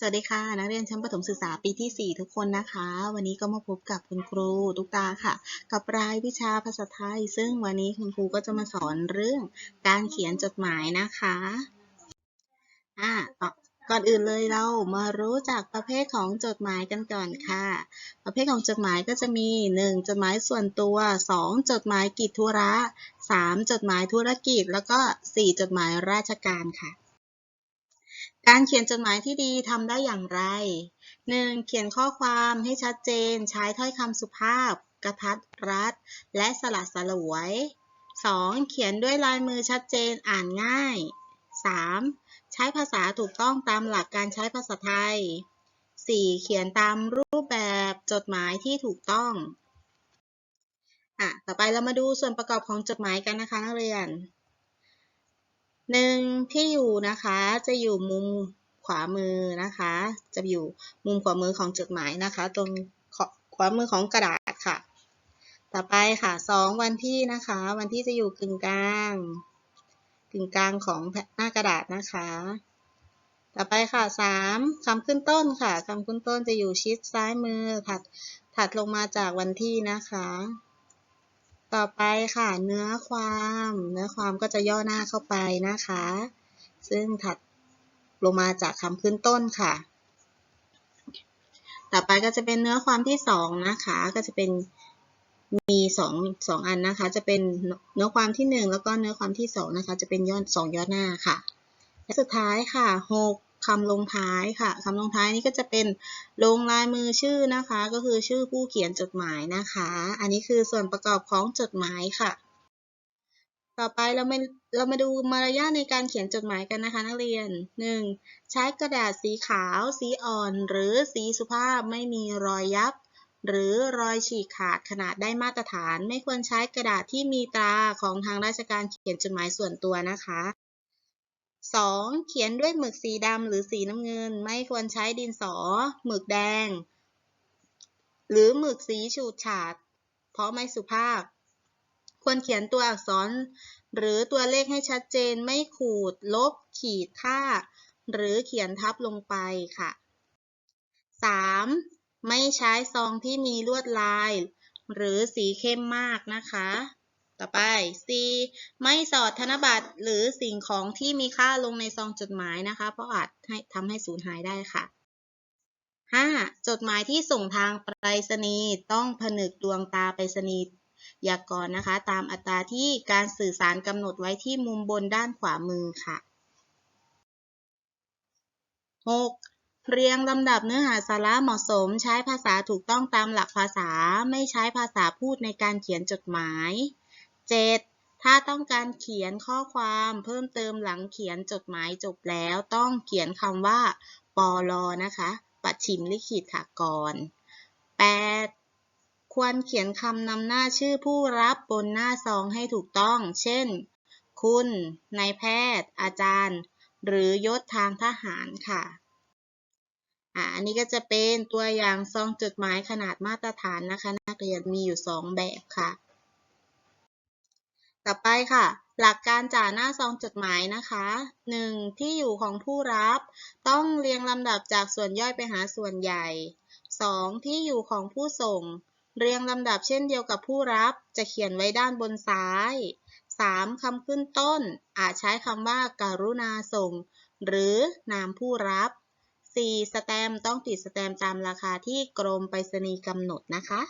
สวัสดีค่ะ นักเรียนชั้นประถมศึกษาปีที่ 4 ทุกคนนะคะ วันนี้ก็มาพบกับคุณครูตุ๊กตาค่ะ กับรายวิชาภาษาไทย ซึ่งวันนี้คุณครูก็จะมาสอนเรื่องการเขียนจดหมายนะคะอ่าก่อนอื่นเลยเรามารู้จักประเภทของจดหมายกันก่อนค่ะ ประเภทของจดหมายก็จะมี 1. จดหมายส่วนตัว 2. จดหมายกิจธุระ 3. จดหมายธุรกิจ แล้วก็ 4. จดหมายราชการค่ะ การเขียนจดหมายที่ดีทำได้อย่างไร 1. เขียนข้อความให้ชัดเจน ใช้ถ้อยคำสุภาพ กระทัดรัด และสลัดสลวย 2. เขียนด้วยลายมือชัดเจน อ่านง่าย 3. ใช้ภาษาถูกต้องตามหลักการใช้ภาษาไทย 4. เขียนตามรูปแบบจดหมายที่ถูกต้องอะต่อไปเรามาดูส่วนประกอบของจดหมายกันนะคะนักเรียน หนึ่งที่อยู่นะคะจะอยู่มุมขวามือนะคะ จะอยู่มุมขวามือของจดหมายนะคะ ตรงขวามือของกระดาษค่ะ ต่อไปค่ะสองวันที่นะคะ วันที่จะอยู่กึ่งกลางกึ่งกลางของหน้ากระดาษนะคะ ต่อไปค่ะสามคำขึ้นต้นค่ะคำขึ้นต้นจะอยู่ชิดซ้ายมือถัดถัดลงมาจากวันที่นะคะ ต่อไปค่ะเนื้อความ เนื้อความก็จะย่อหน้าเข้าไปนะคะ ซึ่งถัดลงมาจากคำขึ้นต้นค่ะ ต่อไปก็จะเป็นเนื้อความที่สองนะคะ ก็จะเป็นมีสองสองอันนะคะ จะเป็นเนื้อความที่หนึ่งแล้วก็เนื้อความที่สองนะคะ จะเป็นย่อสองย่อหน้าค่ะและสุดท้ายค่ะหก คำลงท้ายค่ะคำลงท้ายนี้ก็จะเป็นลงลายมือชื่อนะคะ ก็คือชื่อผู้เขียนจดหมายนะคะ อันนี้คือส่วนประกอบของจดหมายค่ะ ต่อไปเรามาเรามาดูมารยาทในการเขียนจดหมายกันนะคะ นักเรียน 1. ใช้กระดาษสีขาว สีอ่อน หรือสีสุภาพไม่มีรอยยับ หรือรอยฉีกขาดขนาดได้มาตรฐาน ไม่ควรใช้กระดาษที่มีตราของทางราชการเขียนจดหมายส่วนตัวนะคะ 2. เขียนด้วยหมึกสีดำหรือสีน้ำเงิน ไม่ควรใช้ดินสอ หมึกแดง หรือหมึกสีฉูดฉาด เพราะไม่สุภาพ ควรเขียนตัวอักษร หรือตัวเลขให้ชัดเจนไม่ขูด ลบ ขีดค่า หรือเขียนทับลงไปค่ะ 3. ไม่ใช้ซองที่มีลวดลาย หรือสีเข้มมากนะคะ ต่อไป C ไม่สอดธนบัตรหรือสิ่งของที่มีค่าลงในซองจดหมายนะคะ เพราะอาจให้ทำให้สูญหายได้ค่ะ 5. จดหมายที่ส่งทางไปรษณีย์ต้องผนึกดวงตาไปรษณียากรนะคะ ตามอัตราที่การสื่อสารกำหนดไว้ที่มุมบนด้านขวามือค่ะ 6. เรียงลำดับเนื้อหาสาระเหมาะสม ใช้ภาษาถูกต้องตามหลักภาษา ไม่ใช้ภาษาพูดในการเขียนจดหมาย 7. ถ้าต้องการเขียนข้อความเพิ่มเติมหลังเขียนจดหมายจบแล้ว ต้องเขียนคำว่าปอลอนะคะปัดฉิมลิขิตค่ะก่อน 8. ควรเขียนคำนำหน้าชื่อผู้รับบนหน้าซองให้ถูกต้อง เช่น คุณนายแพทย์ อาจารย์ หรือยศทางทหารค่ะอันนี้ก็จะเป็นตัวอย่างซองจดหมายขนาดมาตรฐานนะคะ นักเรียนมีอยู่ 2 แบบค่ะ ต่อไปค่ะ หลักการจ่าหน้าซองจดหมายนะคะ 1. ที่อยู่ของผู้รับ ต้องเรียงลำดับจากส่วนย่อยไปหาส่วนใหญ่ 2. ที่อยู่ของผู้ส่ง เรียงลำดับเช่นเดียวกับผู้รับ จะเขียนไว้ด้านบนซ้าย 3. คำขึ้นต้น อาจใช้คำว่าการุณาส่ง หรือนามผู้รับ 4. สแตมต้องติดสแตมตามราคาที่กรมไปรษณีย์กำหนดนะคะ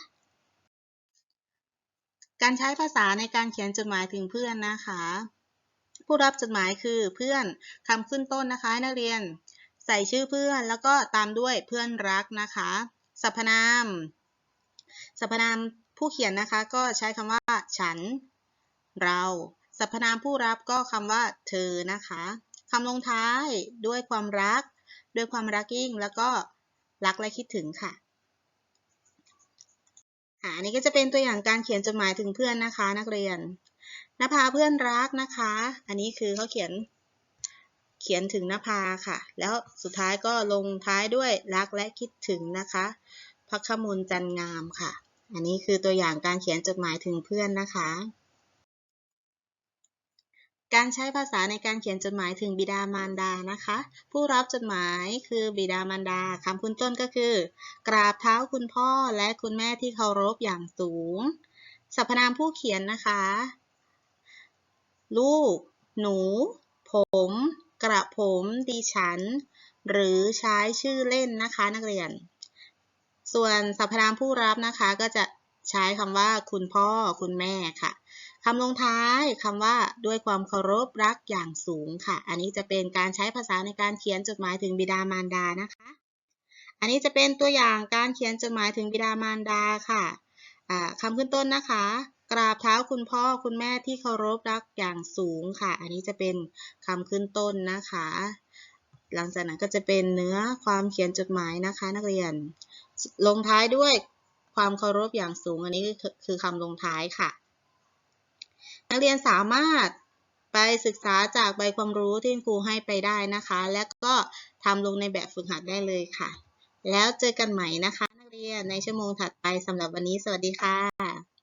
การใช้ภาษาในการเขียนจดหมายถึงเพื่อนนะคะ ผู้รับจดหมายคือเพื่อนคำขึ้นต้นนะคะนักเรียน ใส่ชื่อเพื่อนแล้วก็ตามด้วยเพื่อนรักนะคะ สรรพนาม สรรพนามผู้เขียนนะคะก็ใช้คำว่าฉัน เราสรรพนามผู้รับก็คำว่าเธอนะคะคำลงท้ายด้วยความรัก ด้วยความรักยิ่ง แล้วก็รักและคิดถึงค่ะ อันนี้ก็จะเป็นตัวอย่างการเขียนจดหมายถึงเพื่อนนะคะ นักเรียนนภาเพื่อนรักนะคะ อันนี้คือเขาเขียนเขียนถึงนภาค่ะ แล้วสุดท้ายก็ลงท้ายด้วยรักและคิดถึงนะคะพักขมูลจันงามค่ะ อันนี้คือตัวอย่างการเขียนจดหมายถึงเพื่อนนะคะ การใช้ภาษาในการเขียนจดหมายถึงบิดามารดานะคะ ผู้รับจดหมายคือบิดามารดาคำคุณต้นก็คือ กราบเท้าคุณพ่อและคุณแม่ที่เคารพอย่างสูง สรรพนามผู้เขียนนะคะ ลูก หนู ผม กระผมดิฉัน หรือใช้ชื่อเล่นนะคะนักเรียน ส่วนสรรพนามผู้รับนะคะก็จะ ใช้คำว่าคุณพ่อคุณแม่ค่ะคำลงท้ายคำว่าด้วยความเคารพรักอย่างสูงค่ะ อันนี้จะเป็นการใช้ภาษาในการเขียนจดหมายถึงบิดามารดานะคะ อันนี้จะเป็นตัวอย่างการเขียนจดหมายถึงบิดามารดาค่ะคำขึ้นต้นนะคะ กราบเท้าคุณพ่อคุณแม่ที่เคารพรักอย่างสูงค่ะ อันนี้จะเป็นคำขึ้นต้นนะคะ หลังจากนั้นก็จะเป็นเนื้อความเขียนจดหมายนะคะ นักเรียนลงท้ายด้วย ความเคารพอย่างสูง อันนี้คือคือคำลงท้ายค่ะ นักเรียนสามารถไปศึกษาจากใบความรู้ที่คุณครูให้ไปได้นะคะ และก็ทำลงในแบบฝึกหัดได้เลยค่ะ แล้วเจอกันใหม่นะคะ นักเรียนในชั่วโมงถัดไปสำหรับวันนี้ สวัสดีค่ะ